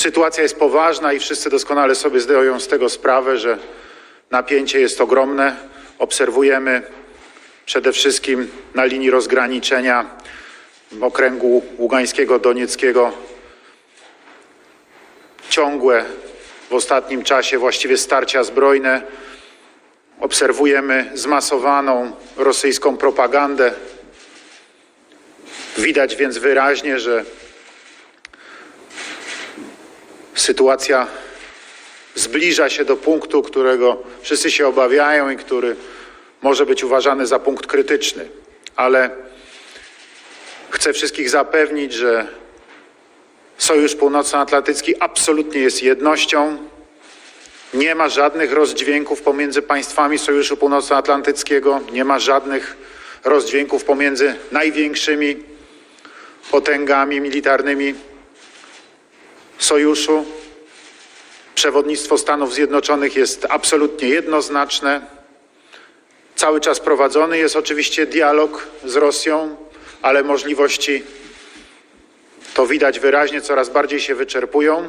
Sytuacja jest poważna i wszyscy doskonale sobie zdają z tego sprawę, że napięcie jest ogromne. Obserwujemy przede wszystkim na linii rozgraniczenia okręgu Ługańskiego, Donieckiego ciągłe w ostatnim czasie właściwie starcia zbrojne. Obserwujemy zmasowaną rosyjską propagandę. Widać więc wyraźnie, że sytuacja zbliża się do punktu, którego wszyscy się obawiają i który może być uważany za punkt krytyczny. Ale chcę wszystkich zapewnić, że Sojusz Północnoatlantycki absolutnie jest jednością. Nie ma żadnych rozdźwięków pomiędzy państwami Sojuszu Północnoatlantyckiego, nie ma żadnych rozdźwięków pomiędzy największymi potęgami militarnymi sojuszu. Przewodnictwo Stanów Zjednoczonych jest absolutnie jednoznaczne. Cały czas prowadzony jest oczywiście dialog z Rosją, ale możliwości to widać wyraźnie, coraz bardziej się wyczerpują.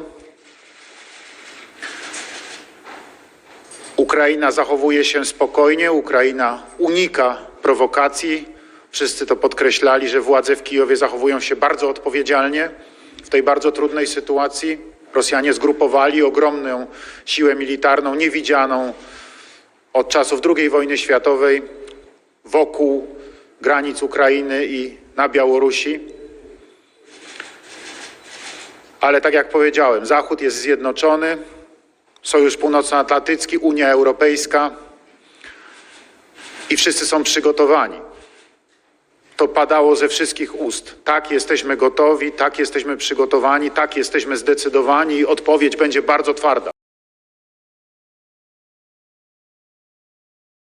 Ukraina zachowuje się spokojnie, Ukraina unika prowokacji. Wszyscy to podkreślali, że władze w Kijowie zachowują się bardzo odpowiedzialnie w tej bardzo trudnej sytuacji. Rosjanie zgrupowali ogromną siłę militarną, niewidzianą od czasów II wojny światowej wokół granic Ukrainy i na Białorusi. Ale tak jak powiedziałem, Zachód jest zjednoczony, Sojusz Północnoatlantycki, Unia Europejska i wszyscy są przygotowani. To padało ze wszystkich ust. Tak, jesteśmy gotowi, tak, jesteśmy przygotowani, tak, jesteśmy zdecydowani i odpowiedź będzie bardzo twarda.